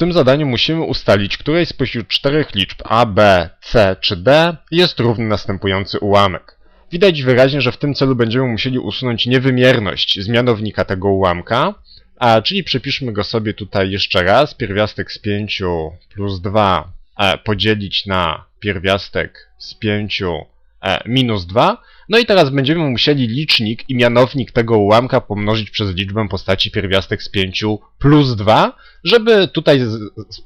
tym zadaniu musimy ustalić, której spośród czterech liczb a, b, c czy d jest równy następujący ułamek. Widać wyraźnie, że w tym celu będziemy musieli usunąć niewymierność z mianownika tego ułamka, a czyli przepiszmy go sobie tutaj jeszcze raz. Pierwiastek z 5 plus 2 e, podzielić na pierwiastek z 5 e, minus 2. No i teraz będziemy musieli licznik i mianownik tego ułamka pomnożyć przez liczbę postaci pierwiastek z 5 plus 2, żeby tutaj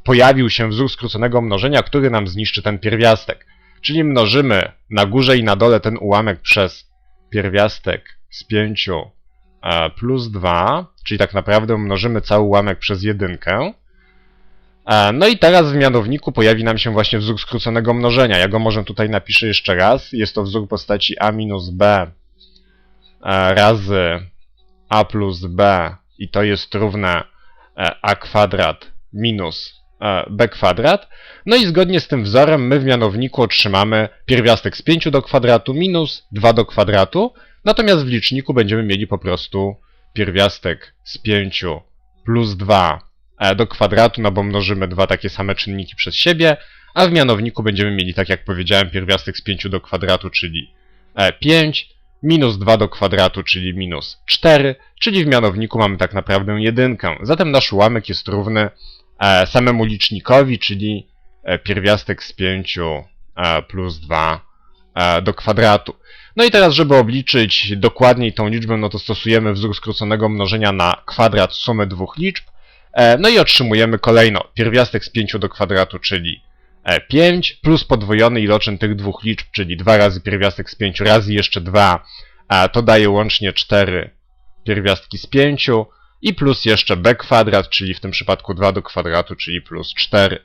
pojawił się wzór skróconego mnożenia, który nam zniszczy ten pierwiastek. Czyli mnożymy na górze i na dole ten ułamek przez pierwiastek z 5 e, plus 2, czyli tak naprawdę mnożymy cały ułamek przez jedynkę. E, No i teraz w mianowniku pojawi nam się właśnie wzór skróconego mnożenia. Ja go może tutaj napiszę jeszcze raz. Jest to wzór postaci a minus b e, razy a plus b i to jest równe e, a kwadrat minus b kwadrat. No i zgodnie z tym wzorem my w mianowniku otrzymamy pierwiastek z 5 do kwadratu minus 2 do kwadratu, natomiast w liczniku będziemy mieli po prostu pierwiastek z 5 plus 2 e, do kwadratu, no bo mnożymy dwa takie same czynniki przez siebie, a w mianowniku będziemy mieli, tak jak powiedziałem, pierwiastek z 5 do kwadratu, czyli e, 5, minus 2 do kwadratu, czyli minus 4, czyli w mianowniku mamy tak naprawdę jedynkę. Zatem nasz ułamek jest równy e, samemu licznikowi, czyli e, pierwiastek z 5 e, plus 2 e, do kwadratu. No i teraz, żeby obliczyć dokładniej tą liczbę, no to stosujemy wzór skróconego mnożenia na kwadrat sumy dwóch liczb. E, No i otrzymujemy kolejno pierwiastek z 5 do kwadratu, czyli e, 5, plus podwojony iloczyn tych dwóch liczb, czyli 2 razy pierwiastek z 5 razy jeszcze 2, a to daje łącznie 4 pierwiastki z 5 i plus jeszcze b kwadrat, czyli w tym przypadku 2 do kwadratu, czyli plus 4.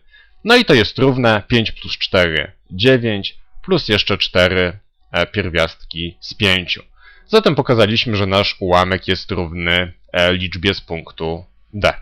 No i to jest równe 5 plus 4, 9, plus jeszcze 4 e, pierwiastki z 5. Zatem pokazaliśmy, że nasz ułamek jest równy e, liczbie z punktu D.